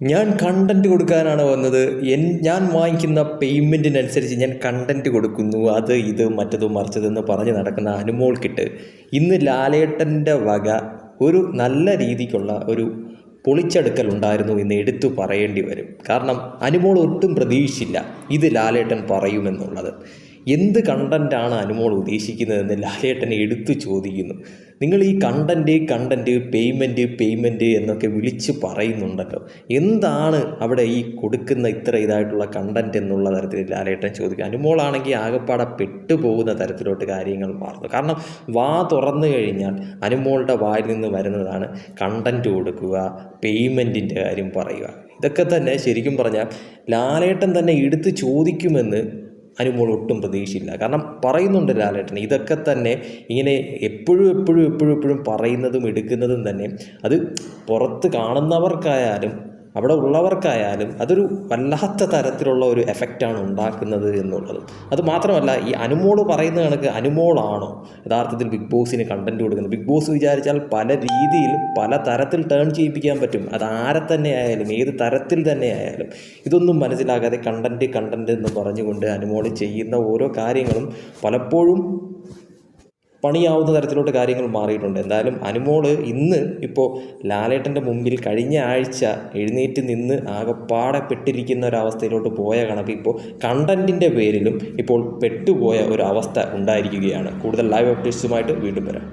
ഞാൻ കണ്ടന്റ് കൊടുക്കാനാണ് വന്നത്. എൻ ഞാൻ വാങ്ങിക്കുന്ന പേയ്മെന്റിനനുസരിച്ച് ഞാൻ കണ്ടന്റ് കൊടുക്കുന്നു. അത് ഇത് മറ്റത് മറിച്ചതെന്ന് പറഞ്ഞ് നടക്കുന്ന അനുമോൾക്കിട്ട് ഇന്ന് ലാലേട്ടന്റെ വക ഒരു നല്ല രീതിക്കുള്ള ഒരു പൊളിച്ചെടുക്കൽ ഉണ്ടായിരുന്നു എന്ന് എടുത്തു പറയേണ്ടി വരും. കാരണം അനുമോൾ ഒട്ടും പ്രതീക്ഷിച്ചില്ല ഇത് ലാലേട്ടൻ പറയുമെന്നുള്ളത്. എന്ത് കണ്ടന്റാണ് അനുമോൾ ഉദ്ദേശിക്കുന്നതെന്ന് ലാലേട്ടൻ എടുത്തു ചോദിക്കുന്നു. നിങ്ങൾ ഈ കണ്ടന്റ് കണ്ടന്റ് പേയ്മെന്റ് പേയ്മെന്റ് എന്നൊക്കെ വിളിച്ച് പറയുന്നുണ്ടല്ലോ. എന്താണ് അവിടെ ഈ കൊടുക്കുന്ന ഇത്ര ഇതായിട്ടുള്ള കണ്ടന്റ് എന്നുള്ള തരത്തിൽ ലാലേട്ടൻ ചോദിക്കുക അനുമോളാണെങ്കിൽ ആകെപ്പാടെ പെട്ടുപോകുന്ന തരത്തിലോട്ട് കാര്യങ്ങൾ മാറുന്നു. കാരണം വാ തുറന്നു കഴിഞ്ഞാൽ അനുമോളുടെ വായിൽ നിന്ന് വരുന്നതാണ് കണ്ടന്റ് കൊടുക്കുക പേയ്മെന്റിന്റെ കാര്യം പറയുക. ഇതൊക്കെ തന്നെ ശരിക്കും പറഞ്ഞാൽ ലാലേട്ടൻ തന്നെ എടുത്ത് ചോദിക്കുമെന്ന് അനുമോൾ ഒട്ടും പ്രതീക്ഷയില്ല കാരണം പറയുന്നുണ്ട് ലാലേട്ടൻ ഇതൊക്കെ തന്നെ ഇങ്ങനെ എപ്പോഴും എപ്പോഴും എപ്പോഴും എപ്പോഴും പറയുന്നതും എടുക്കുന്നതും തന്നെ അത് പുറത്ത് കാണുന്നവർക്കായാലും അവിടെ ഉള്ളവർക്കായാലും അതൊരു വല്ലാത്ത തരത്തിലുള്ള ഒരു എഫക്റ്റാണ് ഉണ്ടാക്കുന്നത് എന്നുള്ളത്. അത് മാത്രമല്ല ഈ അനുമോൾ പറയുന്ന കണക്ക് അനുമോളാണോ? യഥാർത്ഥത്തിൽ ബിഗ് ബോസിന് കണ്ടന്റ് കൊടുക്കുന്നത്. ബിഗ് ബോസ് വിചാരിച്ചാൽ പല രീതിയിൽ പല തരത്തിൽ ടേൺ ചെയ്യിപ്പിക്കാൻ പറ്റും. അത് ആരെ തന്നെ ആയാലും ഏത് തരത്തിൽ തന്നെ ആയാലും. ഇതൊന്നും മനസ്സിലാകാതെ കണ്ടന്റ് കണ്ടന്റ് എന്ന് പറഞ്ഞുകൊണ്ട് അനുമോൾ ചെയ്യുന്ന ഓരോ കാര്യങ്ങളും പലപ്പോഴും പണിയാവുന്ന തരത്തിലോട്ട് കാര്യങ്ങൾ മാറിയിട്ടുണ്ട്. എന്തായാലും അനുമോൾ ഇന്ന് ഇപ്പോൾ ലാലേട്ടന്റെ മുമ്പിൽ കഴിഞ്ഞ ആഴ്ച എഴുന്നേറ്റ് നിന്ന് ആകെപ്പാടെ പെട്ടിരിക്കുന്ന ഒരവസ്ഥയിലോട്ട് പോയ കണക്ക് ഇപ്പോൾ കണ്ടന്റിന്റെ പേരിലും ഇപ്പോൾ പെട്ടുപോയ ഒരു അവസ്ഥ ഉണ്ടായിരിക്കുകയാണ്. കൂടുതൽ ലൈവ് അപ്ഡേറ്റ്സുമായിട്ട് വീണ്ടും വരാം.